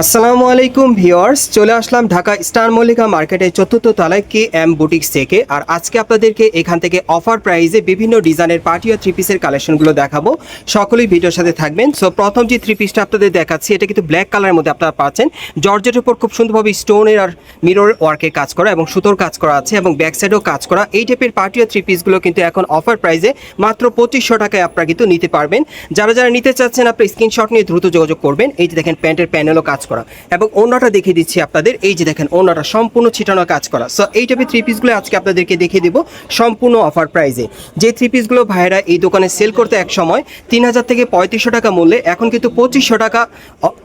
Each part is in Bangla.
আসসালামু আলাইকুম ভিউয়ার্স, চলে আসলাম ঢাকা স্টার মল্লিকা মার্কেটের চতুর্থ তলায় কে এম বুটিক্স থেকে। আর আজকে আপনাদেরকে এখান থেকে অফার প্রাইসে বিভিন্ন ডিজাইনের পার্টি আর থ্রি পিসের কালেকশনগুলো দেখাবো। সকলেই ভিডিওর সাথে থাকবেন। সো প্রথম যে থ্রি পিসটা আপনাদের দেখাচ্ছি, এটা কিন্তু ব্ল্যাক কালারের মধ্যে আপনারা পাচ্ছেন। জর্জের উপর খুব সুন্দরভাবে স্টোনের আর মিরর ওয়ার্কের কাজ করা এবং সুতোর কাজ করা আছে এবং ব্যাক সাইডেও কাজ করা। এই টাইপের পার্টি আর থ্রি পিসগুলো কিন্তু এখন অফার প্রাইসে মাত্র পঁচিশশো টাকায় আপনারা কিন্তু নিতে পারবেন। যারা যারা নিতে চাচ্ছেন আপনি স্ক্রিনশট নিয়ে দ্রুত যোগাযোগ করবেন। এই যে দেখেন, প্যান্টের প্যানেলও কাজ করা। এবং অন্যটা দেখিয়ে দিচ্ছি আপনাদের। এই যে দেখেন অন্যটা সম্পূর্ণ ছিটানো কাজ করা। সো এই টাইপের থ্রি পিসগুলো আজকে আপনাদেরকে দেখিয়ে দিব সম্পূর্ণ অফার প্রাইজে যে থ্রি পিসগুলো ভাইয়েরা এই দোকানে সেল করতে এক সময়, তিন হাজার থেকে পঁয়ত্রিশশো টাকা মূল্যে, এখন কিন্তু পঁচিশশো টাকা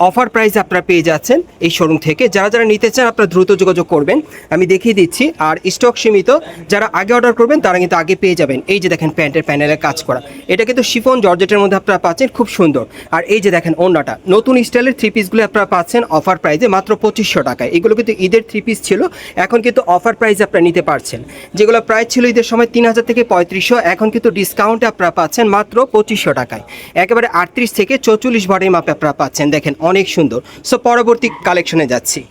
অফার প্রাইসে আপনারা পেয়ে যাচ্ছেন এই শোরুম থেকে। যারা যারা নিতে চান, আপনারা দ্রুত যোগাযোগ করবেন। আমি দেখিয়ে দিচ্ছি, আর স্টক সীমিত, যারা আগে অর্ডার করবেন, তারা কিন্তু আগে পেয়ে যাবেন। এই যে দেখেন, প্যান্টের প্যানেলে কাজ করা। এটা কিন্তু শিফন জর্জেটের মধ্যে আপনারা পাচ্ছেন, খুব সুন্দর। আর এই যে দেখেন অন্যটা নতুন স্টাইলের থ্রি পিসগুলো আপনারা পাচ্ছেন। অফার প্রাইজে মাত্র পঁচিশশো টাকায়। এগুলো কিন্তু ঈদের থ্রি পিস ছিল, এখন কিন্তু অফার প্রাইজে আপনারা নিতে পারছেন। যেগুলো প্রাইস ছিল ঈদের সময় তিন হাজার থেকে পঁয়ত্রিশশো, এখন কিন্তু ডিসকাউন্টে আপনারা পাচ্ছেন মাত্র পঁচিশশো টাকায়। একেবারে আটত্রিশ থেকে চৌচল্লিশ ভরের মাপে আপনারা পাচ্ছেন, দেখেন অনেক সুন্দর। সো পরবর্তী কালেকশনে যাচ্ছি।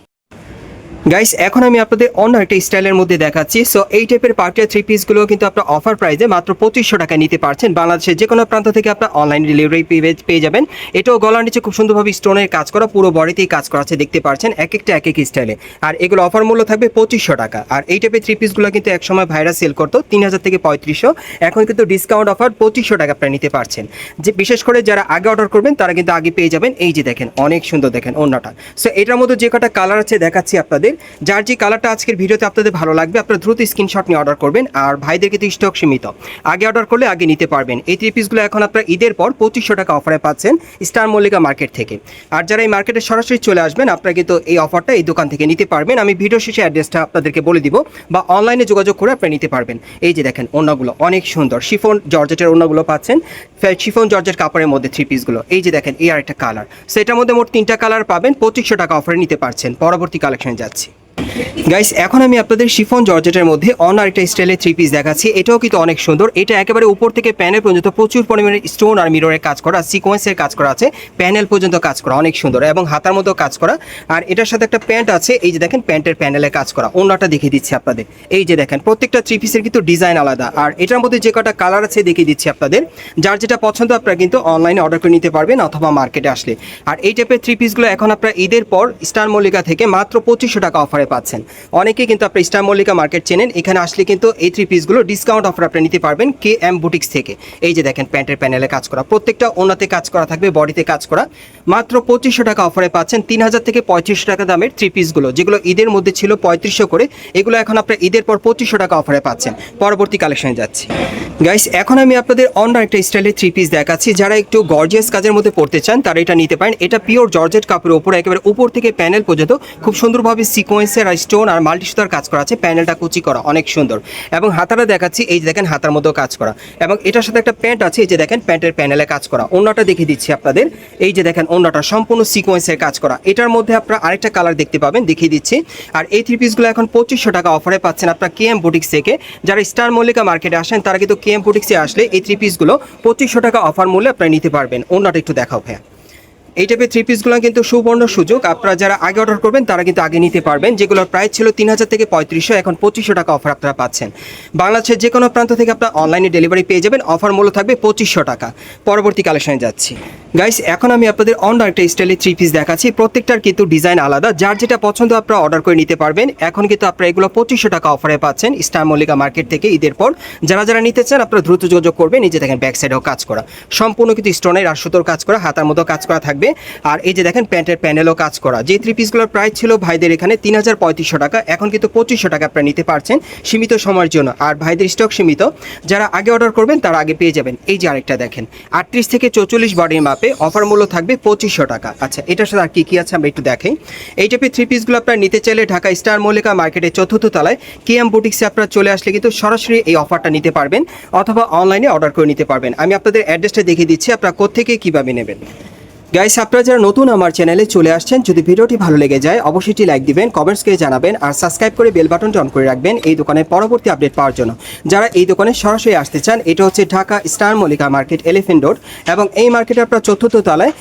গাইস এখন আমি আপনাদের অন্য একটা স্টাইলের মধ্যে দেখাচ্ছি। সো এই টাইপের পার্টিয়া থ্রি পিসগুলো কিন্তু আপনার অফার প্রাইসে মাত্র পঁচিশশো টাকা নিতে পারছেন। বাংলাদেশের যে কোনো প্রান্ত থেকে আপনার অনলাইন ডেলিভারি পেয়ে যাবেন। এটাও গলার নিচে খুব সুন্দরভাবে স্টোনের কাজ করা, পুরো বডিতেই কাজ করা আছে, দেখতে পাচ্ছেন এক একটা, এক এক স্টাইলে আর এগুলো অফার মূল্য থাকবে পঁচিশশো টাকা। আর এই টাইপের থ্রি পিসগুলো কিন্তু একসময় ভাইরা সেল করতো, তিন হাজার থেকে পঁয়ত্রিশশো। এখন কিন্তু ডিসকাউন্ট অফার পঁচিশশো টাকা আপনারা নিতে পারছেন। যে বিশেষ করে যারা আগে অর্ডার করবেন, তারা কিন্তু আগে পেয়ে যাবেন। এই যে দেখেন, অনেক সুন্দর দেখেন অন্যটা সো এটার মধ্যে যে কটা কালার আছে দেখাচ্ছি আপনাদের। যার যে কালারটা আজকের ভিডিওতে আপনাদের ভালো লাগবে, আপনারা দ্রুত স্ক্রিনশট নিয়ে অর্ডার করবেন, আর ভাইদের কিন্তু স্টক সীমিত। আগে অর্ডার করলে আগে নিতে পারবেন। এই থ্রি পিসগুলো এখন আপনারা ঈদের পর পঁচিশশো টাকা অফারে পাচ্ছেন স্টার মল্লিকা মার্কেট থেকে। আর যারা এই মার্কেটে সরাসরি চলে আসবেন, আপনারা কিন্তু এই অফারটা এই দোকান থেকে নিতে পারবেন। আমি ভিডিও শেষে অ্যাড্রেসটা আপনাদেরকে বলে দিব, বা অনলাইনে যোগাযোগ করে আপনারা নিতে পারবেন। এই যে দেখেন অন্যগুলো অনেক সুন্দর। শিফন জর্জেটের অন্যগুলো পাচ্ছেন। শিফন জর্জেট কাপড়ের মধ্যে থ্রি পিসগুলো এই যে দেখেন, এই আর একটা কালার সেটার মধ্যে মোট তিনটা কালার পাবেন, পঁচিশশো টাকা অফারে নিতে পারছেন। পরবর্তী কালেকশনে যাচ্ছি। গাইস এখন আমি আপনাদের শিফন জর্জেটের মধ্যে অন্য আরেকটা স্টাইলের থ্রি পিস দেখাচ্ছি। এটাও কিন্তু অনেক সুন্দর। এটা একেবারে উপর থেকে প্যানেল পর্যন্ত প্রচুর পরিমাণে স্টোন আর মিররের কাজ করা সিকোয়েন্সের কাজ করা আছে। প্যানেল পর্যন্ত কাজ করা, অনেক সুন্দর এবং হাতার মতো কাজ করা। আর এটার সাথে একটা প্যান্ট আছে, এই যে দেখেন প্যান্টের প্যানেলে কাজ করা। অন্যটা দেখিয়ে দিচ্ছি আপনাদের। এই যে দেখেন, প্রত্যেকটা থ্রি পিসের কিন্তু ডিজাইন আলাদা। আর এটার মধ্যে যে কটা কালার আছে দেখিয়ে দিচ্ছি আপনাদের। যার যেটা পছন্দ আপনারা কিন্তু অনলাইনে অর্ডার করে নিতে পারবেন অথবা মার্কেটে আসলে। আর এই টাইপের থ্রি পিসগুলো এখন আপনারা ঈদের পর স্টার মল্লিকা থেকে মাত্র পঁচিশশো টাকা অফারে পাচ্ছেন। অনেকে কিন্তু আপনার স্টার মল্লিকা মার্কেট চেনেন। এখানে আসলে কিন্তু এই থ্রি পিসগুলো ডিসকাউন্ট অফার আপনি নিতে পারবেন কে এম বুটিক্স থেকে। এই যে দেখেন, প্যান্টের প্যানেলে কাজ করা। প্রত্যেকটা ওনাতে কাজ করা থাকবে, বডিতে কাজ করা। মাত্র পঁচিশশো টাকা অফারে পাচ্ছেন তিন হাজার থেকে পঁয়ত্রিশশো টাকা দামের থ্রি পিসগুলো যেগুলো ঈদের মধ্যে ছিল পঁয়ত্রিশশো করে, এগুলো এখন আপনার ঈদের পর পঁচিশশো টাকা অফারে পাচ্ছেন। পরবর্তী কালেকশনে যাচ্ছি। গাইস এখন আমি আপনাদের অন্য একটা স্টাইলের থ্রি পিস দেখাচ্ছি। যারা একটু গর্জিয়াস কাজের মধ্যে পড়তে চান, তারা এটা নিতে পারেন। এটা পিওর জর্জেট কাপড়ের উপর, একেবারে উপর থেকে প্যানেল পর্যন্ত খুব সুন্দরভাবে সিকোয়েন্সের আর স্টোন আর মাল্টি সুতার কাজ করা আছে, প্যানেলটা কুচি করা অনেক সুন্দর। এবং হাতাটা দেখাচ্ছি, এই যে দেখেন হাতার মধ্যেও কাজ করা। এবং এটার সাথে একটা প্যান্ট আছে, এই যে দেখেন প্যান্টের প্যানেলে কাজ করা। অন্যটা দেখিয়ে দিচ্ছি আপনাদের। এই যে দেখেন অন্যটা সম্পূর্ণ সিকোয়েন্সের কাজ করা। এটার মধ্যে আপনারা আরেকটা কালার দেখতে পাবেন, দেখিয়ে দিচ্ছি। আর এই থ্রি পিসগুলো এখন পঁচিশশো টাকা অফারে পাচ্ছেন আপনার কে এম বুটিক্স থেকে। যারা স্টার মল্লিকা মার্কেটে আসেন, তারা কিন্তু কে এম বুটিক্সে আসলে এই থ্রি পিসগুলো পঁচিশশো টাকা অফার মূল্যে আপনারা নিতে পারবেন। অন্যটা একটু দেখাও ভাইয়া। এই টাইপের থ্রি পিসগুলো কিন্তু সুবর্ণ সুযোগ। আপনারা যারা আগে অর্ডার করবেন, তারা কিন্তু আগে নিতে পারবেন। যেগুলোর প্রাইস ছিল তিন হাজার থেকে পঁয়ত্রিশশো, এখন পঁচিশশো টাকা অফার আপনারা পাচ্ছেন। বাংলাদেশের যে কোনো প্রান্ত থেকে আপনারা অনলাইনে ডেলিভারি পেয়ে যাবেন। অফার মূল্য থাকবে পঁচিশশো টাকা। পরবর্তী কালেকশনে যাচ্ছি। গাইস এখন আমি আপনাদের অন্য একটা স্টাইলের থ্রি পিস দেখাচ্ছি। প্রত্যেকটার কিন্তু ডিজাইন আলাদা। যার যেটা পছন্দ আপনারা অর্ডার করে নিতে পারবেন। এখন কিন্তু আপনারা এগুলো পঁচিশশো টাকা অফারে পাচ্ছেন স্টার মল্লিকা মার্কেট থেকে ঈদের পর। যারা যারা নিতে চান, আপনারা দ্রুত যোগাযোগ করবেন। নিজে দেখেন ব্যাক সাইডেও কাজ করা। সম্পূর্ণ কিন্তু স্টোনের আর সুতোর কাজ করা, হাতার মতো কাজ করা থাকবে। আর এই যে দেখেন, প্যান্টের প্যানেলও কাজ করা। যে থ্রি পিসগুলোর প্রাইস ছিল ভাইদের এখানে তিন হাজার পঁয়ত্রিশশো টাকা। এখন কিন্তু পঁচিশশো টাকা আপনারা নিতে পারছেন সীমিত সময়ের জন্য। আর ভাইদের স্টক সীমিত। যারা আগে অর্ডার করবেন, তারা আগে পেয়ে যাবেন। এই যে আরেকটা দেখেন, আটত্রিশ থেকে চৌচল্লিশ বডির মাপে অফার মূল্য থাকবে পঁচিশশো টাকা। আচ্ছা এটার সাথে আর কী কী আছে আমরা একটু দেখাই। এই টাইপের থ্রি পিসগুলো আপনারা নিতে চাইলে ঢাকা স্টার মল্লিকা মার্কেটের চতুর্থ তলায় কে এম বুটিক্সে আপনারা চলে আসলে কিন্তু সরাসরি এই অফারটা নিতে পারবেন। অথবা অনলাইনে অর্ডার করে নিতে পারবেন। আমি আপনাদের অ্যাড্রেসটা দেখিয়ে দিচ্ছি, আপনারা কোথেকে কীভাবে নেবেন। গাইস আপনারা যারা নতুন আমার চ্যানেলে চলে আসছেন, যদি ভিডিওটি ভালো লেগে যায়, অবশ্যই লাইক দিবেন কমেন্টস করে জানাবেন, আর সাবস্ক্রাইব করে বেল বাটনটি অন করে রাখবেন এই দোকানের পরবর্তী আপডেট পাওয়ার জন্য। যারা এই দোকানে সরাসরি আসতে চান, এটা হচ্ছে Dhaka star Mallika market elephant road এবং এই মার্কেটে আপনার চতুর্থ তলায়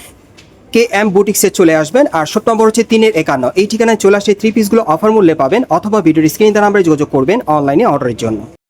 কে এম বুটিক্সে চলে আসবেন, আর শপ নম্বর হচ্ছে তিনের একান্ন। এই ঠিকানায় চলে আসে থ্রি পিসগুলো অফার মূল্যে পাবেন, অথবা ভিডিওর স্ক্রিন দ্বারা আমরা যোগাযোগ করবেন অনলাইনে অর্ডারের জন্য।